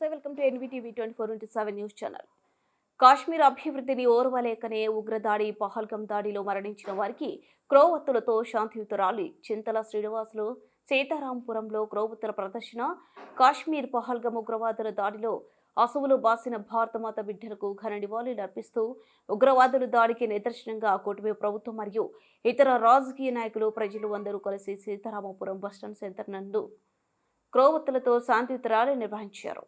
Welcome to NVTV twenty four into seven news channel. Kashmir అభివృద్ధిని ఓర్వలేకనే ఉగ్రదాడి పహల్గం దాడిలో మరణించిన వారికి క్రోవత్తులతో శాంతియుత చింతల శ్రీనివాసులు సీతారాంపురంలో క్రోవత్తుల ప్రదర్శన కాశ్మీర్ పహల్గం ఉగ్రవాదుల దాడిలో అసువులు బాసిన భారతమాత బిడ్డలకు ఘన నివాళులు అర్పిస్తూ ఉగ్రవాదుల దాడికి నిదర్శనంగా కూటమి ప్రభుత్వం మరియు ఇతర రాజకీయ నాయకులు ప్రజలు అందరూ కలిసి సీతారామపురం బస్టాండ్ సెంటర్ నందు క్రోవత్తులతో శాంతియుతరాలు నిర్వహించారు.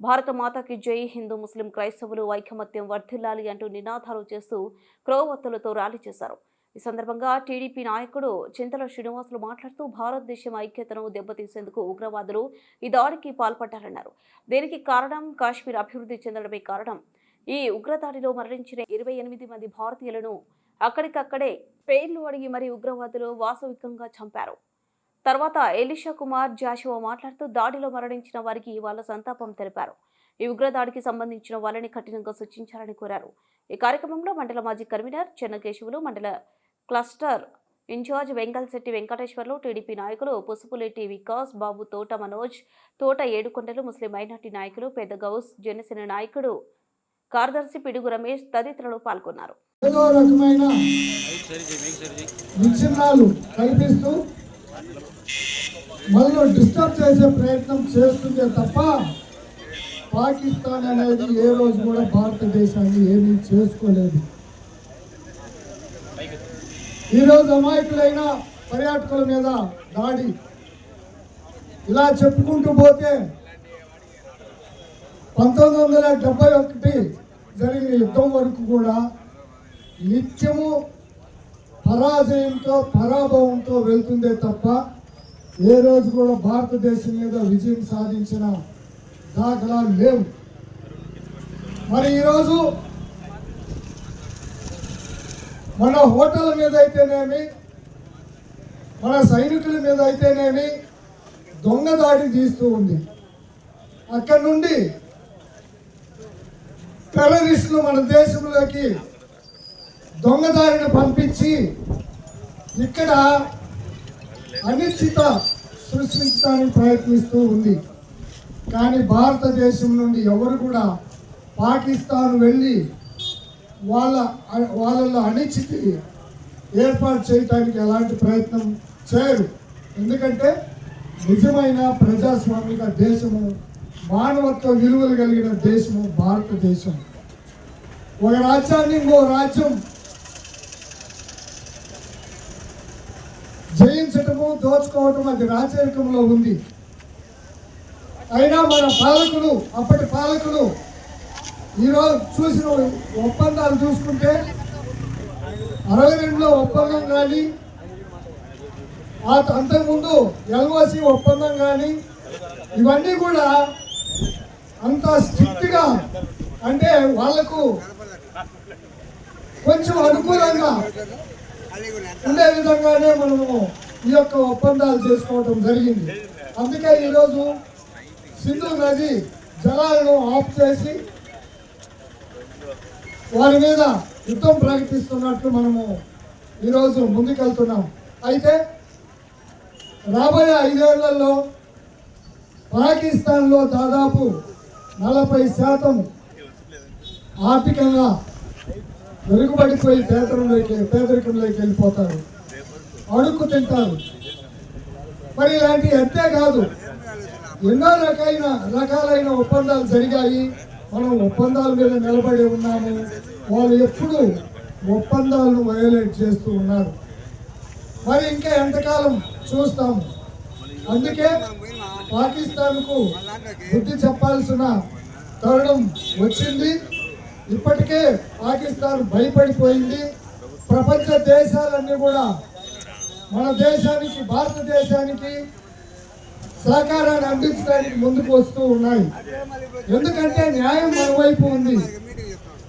భారత మాతాకి జై హిందూ ముస్లిం క్రైస్తవులు ఐకమత్యం వర్ధిల్లాలి అంటూ నినాదాలు చేస్తూ క్రోవత్తులతో ర్యాలీ చేశారు. ఈ సందర్భంగా టీడీపీ నాయకుడు చింతల శ్రీనివాసులు మాట్లాడుతూ భారతదేశం ఐక్యతను దెబ్బతీసేందుకు ఉగ్రవాదులు ఈ దాడికి పాల్పడ్డారన్నారు. దీనికి కారణం కాశ్మీర్ అభివృద్ధి చెందడమే కారణం. ఈ ఉగ్రదాడిలో మరణించిన ఇరవై ఎనిమిది మంది భారతీయులను అక్కడికక్కడే పేర్లు అడిగి మరీ ఉగ్రవాదులు వాస్తవికంగా చంపారు. తర్వాత ఎలిషా కుమార్ జాషువా మాట్లాడుతూ దాడిలో మరణించిన వారికి వాళ్ళ సంతాపం తెలిపారు. ఈ ఉగ్రదాడికి సంబంధించిన వాళ్ళని కఠినంగా శిక్షించాలని కోరారు. ఈ కార్యక్రమంలో మండల మాజీ కన్వీనర్ చెన్నకేశవులు మండల cluster incharge Venkalshetti Venkateswarlu TDP నాయకులు పుసుపులేటి వికాస్ బాబు తోట మనోజ్ తోట ఏడుకొండలు ముస్లిం మైనార్టీ నాయకులు పెద్ద గౌస్ జనసేన నాయకుడు కార్యదర్శి పిడుగు రమేష్ తదితరులు పాల్గొన్నారు. ఏదో రకమైన విచ్ఛిన్నాలు కల్పిస్తూ మనలో డిస్టర్బ్ చేసే ప్రయత్నం చేస్తుందే తప్ప పాకిస్తాన్ అనేది ఏ రోజు కూడా భారతదేశాన్ని ఏమీ చేసుకోలేదు. ఈరోజు అమాయకులైన పర్యాటకుల మీద దాడి. ఇలా చెప్పుకుంటూ పోతే పంతొమ్మిది వందల డెబ్బై ఒకటి జరిగిన యుద్ధం వరకు కూడా నిత్యము పరాజయంతో పరాభవంతో వెళ్తుందే తప్ప ఏ రోజు కూడా భారతదేశం మీద విజయం సాధించిన దాఖలాలు లేవు. మరి ఈరోజు మన హోటల్ మీద అయితేనేమి మన సైనికుల మీద అయితేనేమి దొంగ దాడి తీస్తూ ఉంది. అక్కడి నుండి టెర్రరిస్టులు మన దేశంలోకి దొంగదారిని పంపించి ఇక్కడ అనిశ్చిత సృష్టించడానికి ప్రయత్నిస్తూ ఉంది. కానీ భారతదేశం నుండి ఎవరు కూడా పాకిస్తాన్ వెళ్ళి వాళ్ళ వాళ్ళలో అనిశ్చితి ఏర్పాటు చేయడానికి ఎలాంటి ప్రయత్నం చేయరు. ఎందుకంటే నిజమైన ప్రజాస్వామిక దేశము మానవత్వ విలువలు కలిగిన దేశము భారతదేశం. ఒక రాజ్యాన్ని ఇంకో రాజ్యం జయించటము దోచుకోవటం అది రాచరికంలో ఉంది. అయినా మన పాలకులు అప్పటి పాలకులు ఈరోజు చూసిన ఒప్పందాలు చూసుకుంటే అరవై రెండులో ఒప్పందం కానీ ఆ అంతకుముందు ఎల్ఓసి ఒప్పందం కానీ ఇవన్నీ కూడా అంత స్ట్రిక్ట్గా అంటే వాళ్ళకు కొంచెం అనుకూలంగా ఉండే విధంగానే మనము ఈ యొక్క ఒప్పందాలు చేసుకోవడం జరిగింది. అందుకే ఈరోజు సింధు నది జలాలను ఆఫ్ చేసి వారి మీద యుద్ధం ప్రకటిస్తున్నట్లు మనము ఈరోజు ముందుకెళ్తున్నాం. అయితే రాబోయే ఐదేళ్ళలో పాకిస్తాన్లో దాదాపు నలభై శాతం ఆర్థికంగా వెనుకబడిపోయి పేదరికంలోకి పేదరికంలోకి వెళ్ళిపోతారు. అడుక్కు తింటారు. మరి ఇలాంటి అంతే కాదు. ఎన్నో రకాలైన రకాలైన ఒప్పందాలు జరిగాయి. మనం ఒప్పందాల మీద నిలబడి ఉన్నాము. వాళ్ళు ఎప్పుడు ఒప్పందాలను వయోలేట్ చేస్తూ ఉన్నారు. మరి ఇంకా ఎంతకాలం చూస్తాము అందుకే పాకిస్తాన్కు బుద్ధి చెప్పాల్సిన తరుణం వచ్చింది. ఇప్పటికే పాకిస్తాన్ భయపడిపోయింది. ప్రపంచ దేశాలన్నీ కూడా మన దేశానికి భారతదేశానికి సహకారాన్ని అందించడానికి ముందుకు వస్తూ ఉన్నాయి. ఎందుకంటే న్యాయం మన వైపు ఉంది.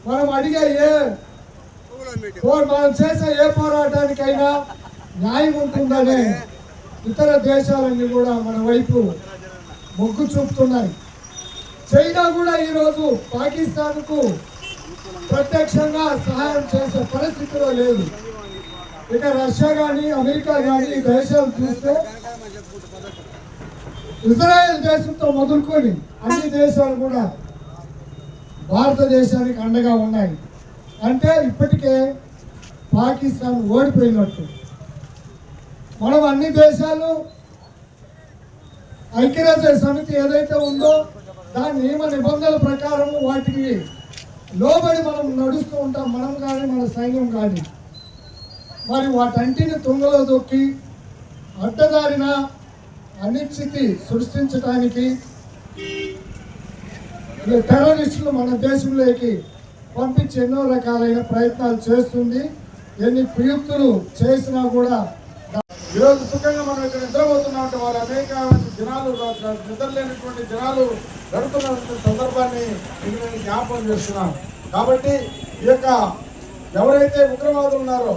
మనం అడిగే ఏ మనం చేసే ఏ పోరాటానికైనా న్యాయం ఉంటుందనే ఇతర దేశాలన్నీ కూడా మన వైపు మొగ్గు చూపుతున్నాయి. చైనా కూడా ఈరోజు పాకిస్తాన్కు ప్రత్యక్షంగా సహాయం చేసే పరిస్థితిలో లేదు. ఇక రష్యా కానీ అమెరికా కానీ ఈ దేశాలు చూస్తే ఇజ్రాయెల్ దేశంతో మొదలుకొని అన్ని దేశాలు కూడా భారతదేశానికి అండగా ఉన్నాయి. అంటే ఇప్పటికే పాకిస్తాన్ ఓడిపోయినట్టు. మనం అన్ని దేశాలు ఐక్యరాజ్య సమితి ఏదైతే ఉందో దాని నియమ నిబంధనల ప్రకారం వాటికి లోబడి మనం నడుస్తూ ఉంటాం మనం కానీ మన సైన్యం కానీ. మరి వాటంటిని తుంగలో దొక్కి అడ్డదారిన అనిశ్చితి సృష్టించడానికి టెర్రరిస్టులు మన దేశంలోకి పంపించి ఎన్నో రకాలైన ప్రయత్నాలు చేస్తుంది. ఎన్ని ప్రయుక్తులు చేసినా కూడా ఈరోజు సుఖంగా మనం ఇక్కడ నిద్రపోతున్నాం అంటే వారు అనేక జనాలు నిద్రలేనటువంటి జనాలు గడుపుతున్నటువంటి సందర్భాన్ని నేను జ్ఞాపకం చేస్తున్నాను. కాబట్టి ఈ యొక్క ఎవరైతే ఉగ్రవాదులు ఉన్నారో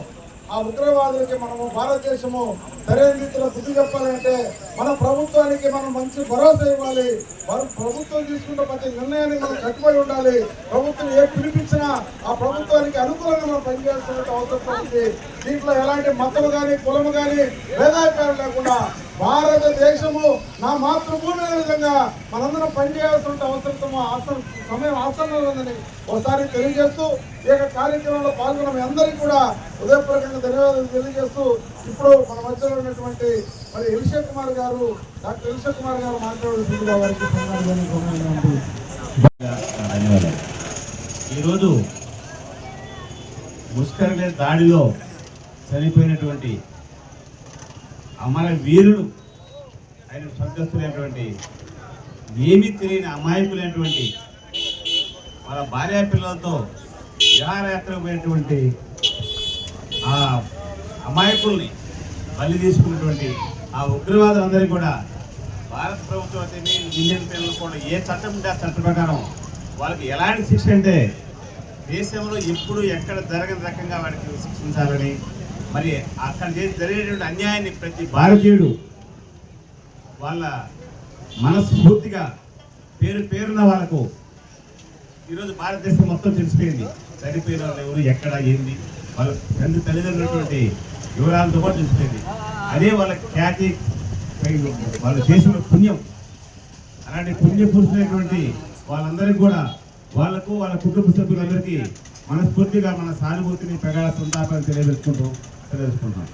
ఆ ఉగ్రవాదులకి మనము భారతదేశము సరైన రీతిలో బుద్ధి చెప్పాలంటే మన ప్రభుత్వానికి మనం మంచి భరోసా ఇవ్వాలి. మనం ప్రభుత్వం తీసుకున్న ప్రతి నిర్ణయాన్ని మనం కట్టుబడి ఉండాలి. ప్రభుత్వం ఏ పిలిపించినా ఆ ప్రభుత్వానికి అనుకూలంగా మనం పనిచేస్తున్న అవసరం ఉంది. దీంట్లో ఎలాంటి మతము కానీ కులము కానీ భేదాభిప్రాయం లేకుండా భారతదేశము నా మాతృభూమి అనే విధంగా మనందరం పనిచేయాల్సిన అవసరం అవసరం సమయం ఆసనంలో ఉందని ఒకసారి తెలియజేస్తూ ఈ యొక్క కార్యక్రమంలో పాల్గొన్న మీ అందరికీ కూడా హృదయపూర్వకంగా ధన్యవాదాలు తెలియజేస్తూ ఇప్పుడు మన మధ్యలో ఉన్నటువంటి మరి ఎలిషా కుమార్ గారు డాక్టర్ ఎలిషా కుమార్ గారు మాట్లాడుతుందిగా వారికి ధన్యవాదాలు. ఈరోజు ముష్కరణ దాడిలో చనిపోయినటువంటి అమర వీరుడు ఆయన స్వర్గస్థులైనటువంటి ఏమీ తెలియని అమాయకులైనటువంటి వాళ్ళ భార్యా పిల్లలతో విహారయాత్రకు పోయినటువంటి ఆ అమాయకుల్ని బలి తీసుకున్నటువంటి ఆ ఉగ్రవాదులందరికీ కూడా భారత ప్రభుత్వం అయితే ఇండియన్ పిల్లలు కూడా ఏ చట్టం ఉంటే ఆ చట్ట ప్రకారం వాళ్ళకి ఎలాంటి శిక్ష అంటే దేశంలో ఎప్పుడు ఎక్కడ జరగని రకంగా వాడికి శిక్షించాలని మరి అక్కడ చేసి జరిగేటువంటి అన్యాయాన్ని ప్రతి భారతీయుడు వాళ్ళ మనస్ఫూర్తిగా పేరు పేరున్న వాళ్ళకు ఈరోజు భారతదేశం మొత్తం తెలిసిపోయింది. చనిపోయిన వాళ్ళు ఎవరు ఎక్కడ ఏంది? వాళ్ళ తండ్రి తల్లిదండ్రులటువంటి వివరాలతో పాటు తెలిసిపోయింది అదే వాళ్ళ ఖ్యాతి వాళ్ళు చేసిన పుణ్యం. అలాంటి పుణ్య పురుషులైనటువంటి వాళ్ళందరికీ కూడా వాళ్ళకు వాళ్ళ కుటుంబ సభ్యులందరికీ మనస్ఫూర్తిగా మన సానుభూతిని ప్రగాఢ సంతాపాన్ని తెలియజేసుకుంటూ తెలియజేసుకుంటాం